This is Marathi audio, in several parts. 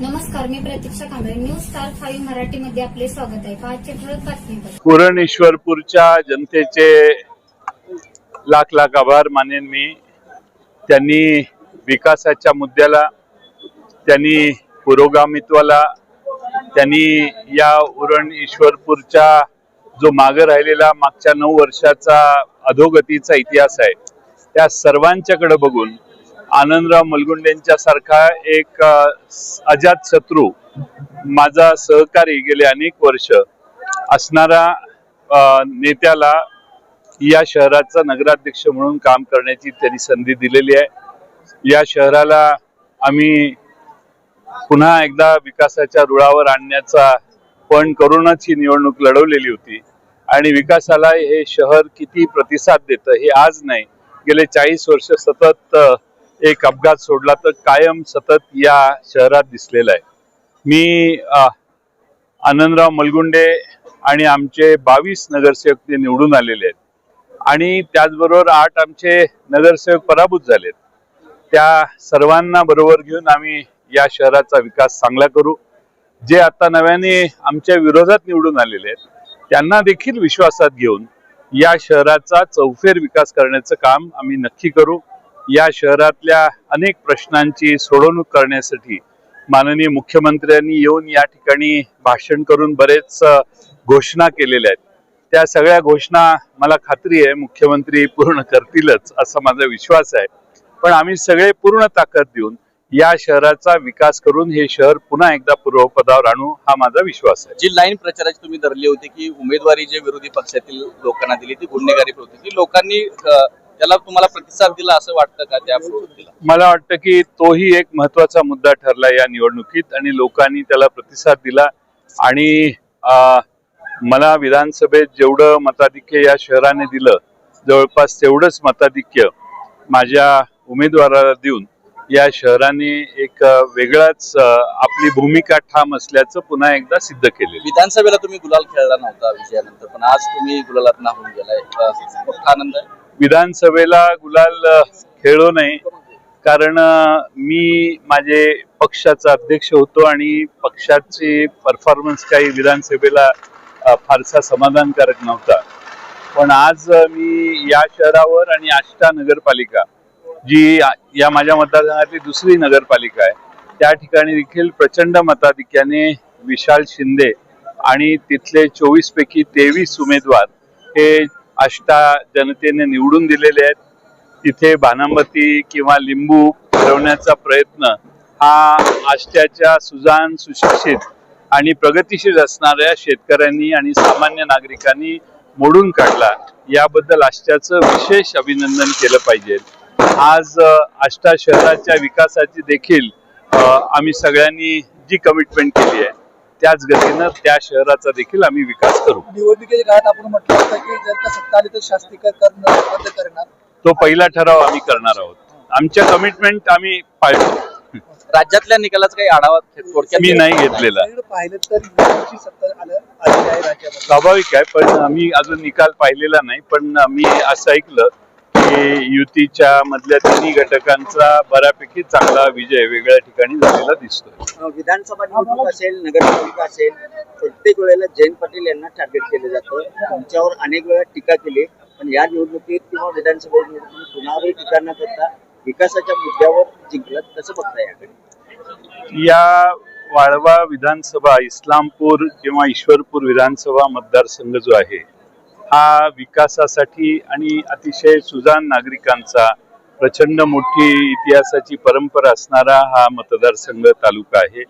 नमस्कार मी Pratiksha Kamble. News star five Marathi मध्ये आपले स्वागत आहे. आजचे ठळक बातमीपत्र. पुरणेश्वरपूरच्या जनतेचे लाख लाख आभार मानेन मी. त्यांनी विकासाच्या मुद्द्याला त्यांनी पुरोगामित्वाला त्यांनी या उरण ईश्वरपूरच्या जो मागे राहिलेला मागच्या नऊ वर्षाचा अधोगतीचा इतिहास आहे त्या सर्वांच्याकडे बघून आनंदराव मलगुंडेंच्या सारखा एक अजात शत्रू माझा सहकारी गेले अनेक वर्ष. असणारा नेत्याला या शहराचा नगराध्यक्ष म्हणून काम करण्याची त्यांनी संधी दिलेली आहे. या शहराला आम्ही पुन्हा एकदा विकासाच्या रुळावर आणण्याचा पण करूनच ही निवडणूक लढवलेली होती. आणि विकासाला हे शहर किती प्रतिसाद देतं हे आज नाही. गेले चाळीस वर्ष सतत एक अपघात सोडला तर कायम सतत या शहरात दिसलेला आहे. मी आनंदराव मलगुंडे आणि आमचे बावीस नगरसेवक ते निवडून आलेले आहेत. आणि त्याचबरोबर आठ आमचे नगरसेवक पराभूत झालेत. त्या सर्वांना बरोबर घेऊन आम्ही या शहराचा विकास चांगला करू. जे आता नव्याने आमच्या विरोधात निवडून आलेले आहेत त्यांना देखील विश्वासात घेऊन या शहराचा चौफेर विकास करण्याचं काम आम्ही नक्की करू. या शहरातल्या अनेक प्रश्नांची सोडवणूक करण्यासाठी माननीय मुख्यमंत्र्यांनी येऊन या ठिकाणी भाषण करून बरेच घोषणा केलेल्या आहेत. त्या सगळ्या घोषणा मला खात्री आहे मुख्यमंत्री पूर्ण करतीलच असा माझा विश्वास आहे. पण आम्ही सगळे पूर्ण ताकद देऊन या शहराचा विकास करून हे शहर पुन्हा एकदा पूर्वपदावर आणू हा माझा विश्वास आहे. जी लाईन प्रचाराची तुम्ही धरली होती की उमेदवारी जे विरोधी पक्षातील लोकांना दिली ती गुन्हेगारी होती ती लोकांनी त्याला तुम्हाला प्रतिसाद दिला असं वाटतं का? त्या प्रवृत्तीला मला वाटतं की तोही एक महत्त्वाचा मुद्दा ठरला या निवडणुकीत आणि लोकांनी त्याला प्रतिसाद दिला. आणि मला विधानसभेत जेवढं मताधिक्य या शहराने दिलं जवळपास तेवढंच मताधिक्य माझ्या उमेदवाराला देऊन या शहराने एक वेगळाच आपली भूमिका ठाम असल्याचं पुन्हा एकदा सिद्ध केलेलं विधानसभेला तुम्ही गुलाल खेळला नव्हता विजयानंतर पण आज तुम्ही गुलालात नाहून गेलाय. मोठा आनंद आहे. विधानसभेला गुलाल खेळो खेळलो नाही. कारण मी माझे पक्षाचा अध्यक्ष होतो आणि पक्षाची परफॉर्मन्स काही विधानसभेला फारसा समाधानकारक नव्हता. पण आज मी या शहरावर आणि आष्टा नगरपालिका जी या माझ्या मतदारसंघातली दुसरी नगरपालिका आहे त्या ठिकाणी देखील प्रचंड मताधिक्याने विशाल शिंदे आणि तिथले चोवीस पैकी तेवीस उमेदवार हे आष्टा जनतेने निवडून दिलेले आहेत. तिथे बानामती किंवा लिंबू फिरवण्याचा प्रयत्न हा आष्ट्याच्या सुजान सुशिक्षित आणि प्रगतीशील असणाऱ्या शेतकऱ्यांनी आणि सामान्य नागरिकांनी मोडून काढला. याबद्दल आष्ट्याचं विशेष अभिनंदन केलं पाहिजे. आज आष्टा शहराच्या विकासाची देखील आम्ही सगळ्यांनी जी कमिटमेंट केली आहे त्याच गतीनं त्या शहराचा देखील आम्ही विकास करू. निवडणुकीच्या काळात आपण म्हटलं होतं की जर का सत्ता आली तर शास्त्रीकरण रद्द करणार. तो पहिला ठराव आम्ही करणार आहोत. आमच्या कमिटमेंट आम्ही पाळतो. राज्यातल्या निकालाचा काही आढावा थोडक्यात मी नाही घेतलेला. पाहिलं तर युतीची सत्ता आलं आलेली आहे राज्यामध्ये. स्वाभाविक आहे पण आम्ही अजून निकाल पाहिलेला नाही. पण मी असं ऐकलं युतीच्या मधल्या तिन्ही घटकांचा बऱ्यापैकी चांगला विजय वेगळ्या ठिकाणी झालेला दिसतोय. विधानसभा निवडणूक असेल नगरपालिका असेल प्रत्येक वेळेला जयंत पाटील यांना टार्गेट केलं जातं. तुमच्यावर अनेक वेळा टीका केली पण या निवडणुकीत किंवा विधानसभा निवडणुकीत कुणावरही टीका न करता विकासाच्या मुद्द्यावर जिंकलं कसं बघता याकडे. या वाळवा विधानसभा इस्लामपूर किंवा ईश्वरपूर विधानसभा मतदारसंघ जो आहे हा विकासासाठी आणि अतिशय सुजान नागरिकांचा प्रचंड मोठी इतिहासाची परंपरा असणारा हा मतदारसंघ तालुका आहे.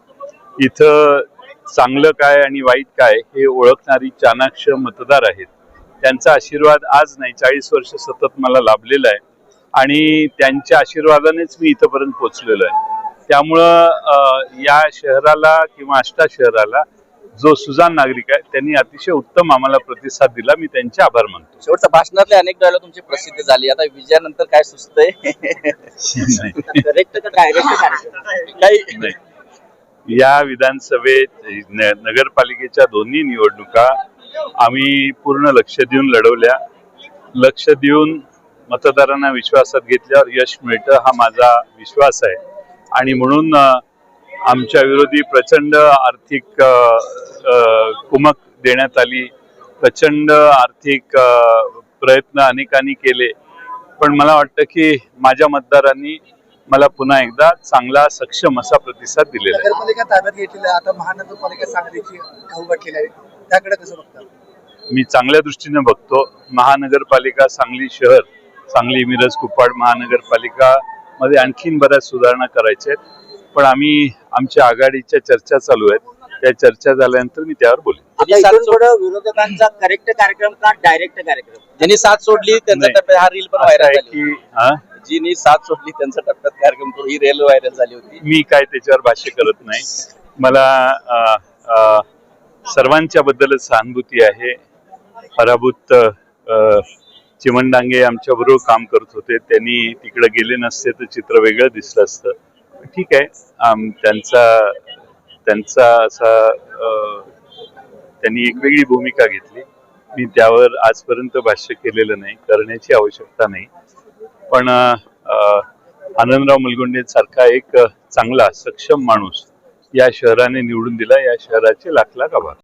इथं चांगलं काय आणि वाईट काय हे ओळखणारी चाणाक्ष मतदार आहेत. त्यांचा आशीर्वाद आज नाही चाळीस वर्ष सतत मला लाभलेला आहे आणि त्यांच्या आशीर्वादानेच मी इथंपर्यंत पोहोचलेलो आहे. त्यामुळं या शहराला किंवा आष्टा शहराला जो सुजान नागरिक आहे त्यांनी अतिशय उत्तम आम्हाला प्रतिसाद दिला. मी त्यांचे आभार मानतो. शेवटच्या भाषणातले अनेक डायलॉग तुमची प्रसिद्ध झाली. आता विजयानंतर काय सुचतंय? का काही नाही. या विधानसभेत न- नगरपालिकेच्या दोन्ही निवडणुका आम्ही पूर्ण लक्ष देऊन लढवल्या. लक्ष देऊन मतदारांना विश्वासात घेतल्यावर यश मिळतं हा माझा विश्वास आहे. आणि म्हणून अ, आमच्या विरोधी प्रचंड आर्थिक कुमक देण्यात आली. प्रचंड आर्थिक प्रयत्न अनेकांनी केले. पण मला वाटतं की माझ्या मतदारांनी मला पुन्हा एकदा चांगला सक्षम असा प्रतिसाद दिलेला आहे. नगरपालिका ताब्यात घेतलेली आहे आता महानगरपालिका सांगलीची घाऊ घातलेली आहे. त्याकडे कसं बघता? मी चांगल्या दृष्टीने बघतो. महानगरपालिका सांगली शहर सांगली मिरज कुप्पाड महानगरपालिका मध्ये आणखीन बऱ्याच सुधारणा करायच्या आहेत. पण आम्ही आमच्या आघाडीच्या चर्चा चालू आहेत. त्या चर्चा झाल्यानंतर मी त्यावर बोलेन. आता इथून पुढे विरोधकांचा करेक्ट कार्यक्रम का डायरेक्ट कार्यक्रम? ज्यांनी साथ सोडली त्यांचा नाही. टप्प्यात हा रील पण असं व्हायरल आहे झाली की हा? जी साथ सोडली त्यांचा टप्प्यात कार्यक्रम करू ही रेल व्हायरल झाली होती. मी काय त्याच्यावर भाष्य करत नाही. मला अ, अ, सर्वांच्या बद्दलच सहानुभूती आहे. पराभूत अ, चिमणडांगे आमच्या बरोबर काम करत होते. त्यांनी तिकडे गेले नसते तर चित्र वेगळं दिसलं असतं. ठीक आहे. त्यांचा त्यांचा असा त्यांनी एक वेगळी भूमिका घेतली. मी त्यावर आजपर्यंत भाष्य केलेलं नाही करण्याची आवश्यकता नाही. पण आनंदराव मुलगुंडे सारखा एक चांगला सक्षम माणूस या शहराने निवडून दिला. या शहराचे लाख लाख आभार.